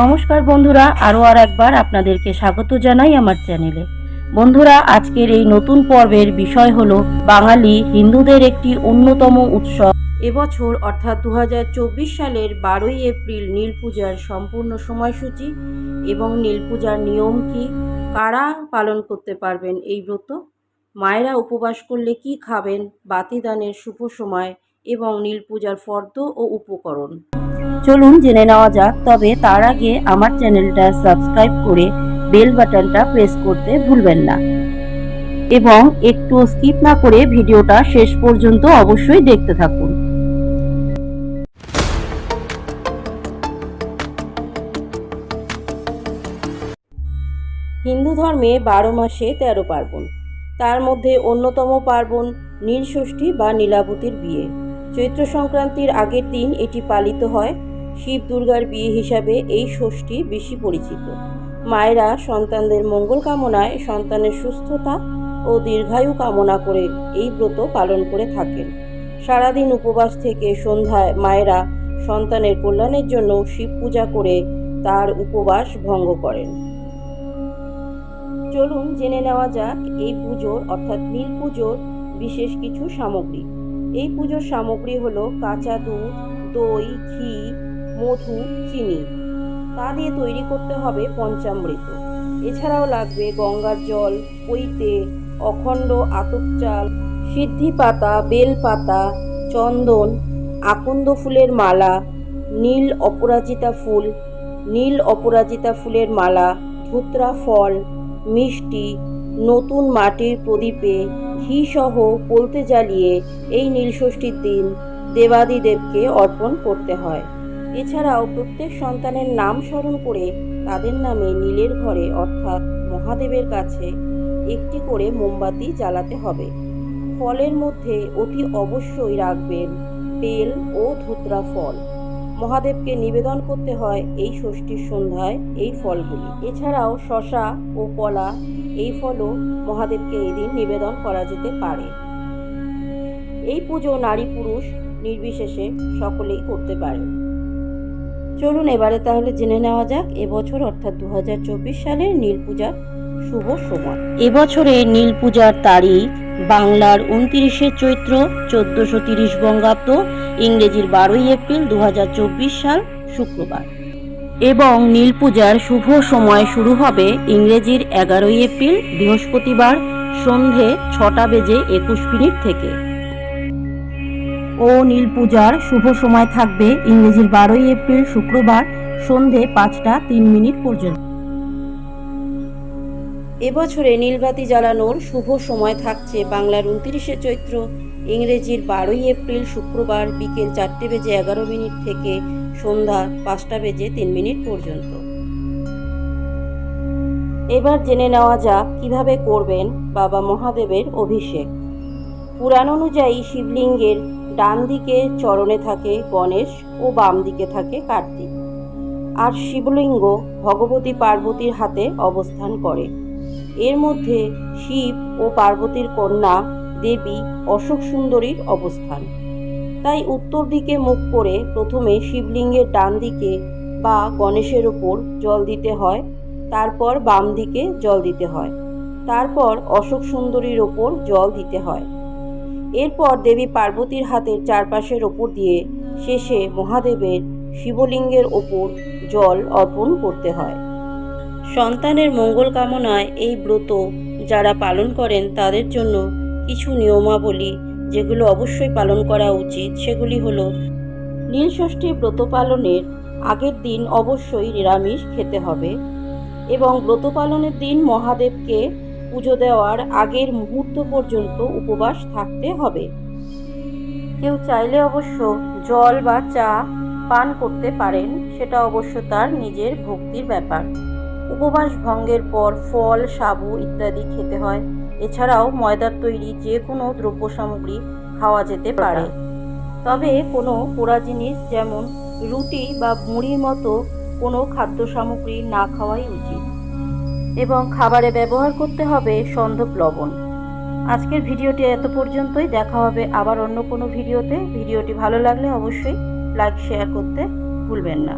নমস্কার বন্ধুরা, আরও আর একবার আপনাদেরকে স্বাগত জানাই আমার চ্যানেলে। বন্ধুরা, আজকের এই নতুন পর্বের বিষয় হলো বাঙালি হিন্দুদের একটি অন্যতম উৎসব। এবছর, অর্থাৎ দু হাজার চব্বিশ সালের বারোই এপ্রিল নীল পূজার সম্পূর্ণ সময়সূচি এবং নীল পূজার নিয়ম কি, কারা পালন করতে পারবেন এই ব্রত? মায়েরা উপবাস করলে কি খাবেন? বাতিদানের শুভ সময় এবং নীল পূজার ফর্দ ও উপকরণ। চলুন জেনে নেওয়া যাক, তবে তার আগে আমার চ্যানেলটা সাবস্ক্রাইব করে বেল বাটনটা প্রেস করতে ভুলবেন না। এবং একটু স্কিপ না করে ভিডিওটা শেষ পর্যন্ত অবশ্যই দেখতে থাকুন। হিন্দু ধর্মে বারো মাসে তেরো পার্বণ। তার মধ্যে অন্যতম পার্বণ নীলষষ্ঠী বা নীলাবতীর বিয়ে। চৈত্র সংক্রান্তির আগের দিন এটি পালিত হয়। শিব দুর্গার বিয়ে হিসাবে এই ষষ্ঠী বেশি পরিচিত। মায়েরা সন্তানদের মঙ্গল কামনায় সন্তানের সুস্থতা ও দীর্ঘায়ু কামনা করে এই ব্রত পালন করে থাকেন। সারাদিন উপবাস থেকে সন্ধ্যায় মায়েরা সন্তানের কল্যাণের জন্য শিব পূজা করে তার উপবাস ভঙ্গ করেন। চলুন জেনে নেওয়া যাক এই পুজোর অর্থাৎ নীল পুজোর বিশেষ কিছু সামগ্রী। এই পুজোর সামগ্রী হলো কাঁচা দুধ, দই, ঘি, মধু, চিনি। তা দিয়ে তৈরি করতে হবে পঞ্চামৃত। এছাড়াও লাগবে গঙ্গার জল পৈতে অখণ্ড আতপ চাল, সিদ্ধি পাতা, বেল পাতা, চন্দন, আকন্দ ফুলের মালা, নীল অপরাজিতা ফুল, নীল অপরাজিতা ফুলের মালা, ধুতরা ফল, মিষ্টি, নতুন মাটির প্রদীপে ঘি সহ পোলতে জ্বালিয়ে এই নীলষষ্ঠীর দিন দেবাদিদেবকে অর্পণ করতে হয়। এছাড়াও প্রত্যেক সন্তানের নাম স্মরণ করে তাদের নামে নীলের ঘরে, অর্থাৎ মহাদেবের কাছে, একটি করে মোমবাতি জ্বালাতে হবে। ফলের মধ্যে অতি অবশ্যই রাখবেন বেল ও ধুতরা ফল। মহাদেবকে নিবেদন করতে হয় এই ষষ্ঠীর সন্ধ্যায় এই ফলগুলি। এছাড়াও শশা ও কলা এই ফলও মহাদেবকে এই দিন নিবেদন করা যেতে পারে। এই পুজো নারী পুরুষ নির্বিশেষে সকলেই করতে পারে। চলুন এবারে তাহলে জেনে নেওয়া যাক, এবছর অর্থাৎ দু হাজার চব্বিশ সালের নীল পূজার শুভ সময়। এবছরে নীল পূজার তারিখ বাংলার উনত্রিশে চৈত্র চোদ্দশো তিরিশ বঙ্গাব্দ ইংরেজির বারোই এপ্রিল দু হাজার চব্বিশ সাল শুক্রবার। এবং নীল পূজার শুভ সময় শুরু হবে ইংরেজির এগারোই এপ্রিল বৃহস্পতিবার সন্ধে ছটা বেজে একুশ মিনিট থেকে। ও নীল পূজার শুভ সময় থাকবে ইংরেজির বারোই এপ্রিল শুক্রবার সন্ধে পাঁচটা তিন মিনিট পর্যন্ত। এবছরে নীলবাতি জ্বালানোর শুভ সময় থাকছে বাংলার উনত্রিশে চৈত্র। ইংরেজির বারোই এপ্রিল শুক্রবার বিকেল চারটে বেজে এগারো মিনিট থেকে সন্ধ্যা পাঁচটা বেজে তিন মিনিট পর্যন্ত। এবার জেনে নেওয়া যাক কীভাবে করবেন বাবা মহাদেবের অভিষেক। পুরাণ অনুযায়ী শিবলিঙ্গের ডান দিকে চরণে থাকে গণেশ ও বাম দিকে থাকে কার্তিক। আর শিবলিঙ্গ ভগবতী পার্বতীর হাতে অবস্থান করে। এর মধ্যে শিব ও পার্বতীর কন্যা দেবী অশোক সুন্দরীর অবস্থান। তাই উত্তর দিকে মুখ করে প্রথমে শিবলিঙ্গের ডান দিকে বা গণেশের ওপর জল দিতে হয়, তারপর বাম দিকে জল দিতে হয়, তারপর অশোক সুন্দরীর ওপর জল দিতে হয়। এরপর দেবী পার্বতীর হাতের চারপাশের ওপর দিয়ে শেষে মহাদেবের শিবলিঙ্গের ওপর জল অর্পণ করতে হয়। সন্তানের মঙ্গল কামনায় এই ব্রত যারা পালন করেন তাদের জন্য কিছু নিয়মাবলী, যেগুলো অবশ্যই পালন করা উচিত, সেগুলি হল নীলষষ্ঠী ব্রত পালনের আগের দিন অবশ্যই নিরামিষ খেতে হবে এবং ব্রত পালনের দিন মহাদেবকে পুজো দেওয়ার আগের মুহূর্ত পর্যন্ত উপবাস থাকতে হবে। কেউ চাইলে অবশ্য জল বা চা পান করতে পারেন, সেটা অবশ্য তার নিজের ভক্তির ব্যাপার। উপবাস ভঙ্গের পর ফল, সাবু ইত্যাদি খেতে হয়। এছাড়াও ময়দার তৈরি যে কোনো দ্রব্য সামগ্রী খাওয়া যেতে পারে। তবে কোনো পোড়া জিনিস যেমন রুটি বা মুড়ির মতো কোনো খাদ্য সামগ্রী না খাওয়াই উচিত। এবং খাবারে ব্যবহার করতে হবে সন্ধব লবণ। আজকের ভিডিওটি এত পর্যন্তই। দেখা হবে আবার অন্য কোনো ভিডিওতে। ভিডিওটি ভালো লাগলে অবশ্যই লাইক শেয়ার করতে ভুলবেন না।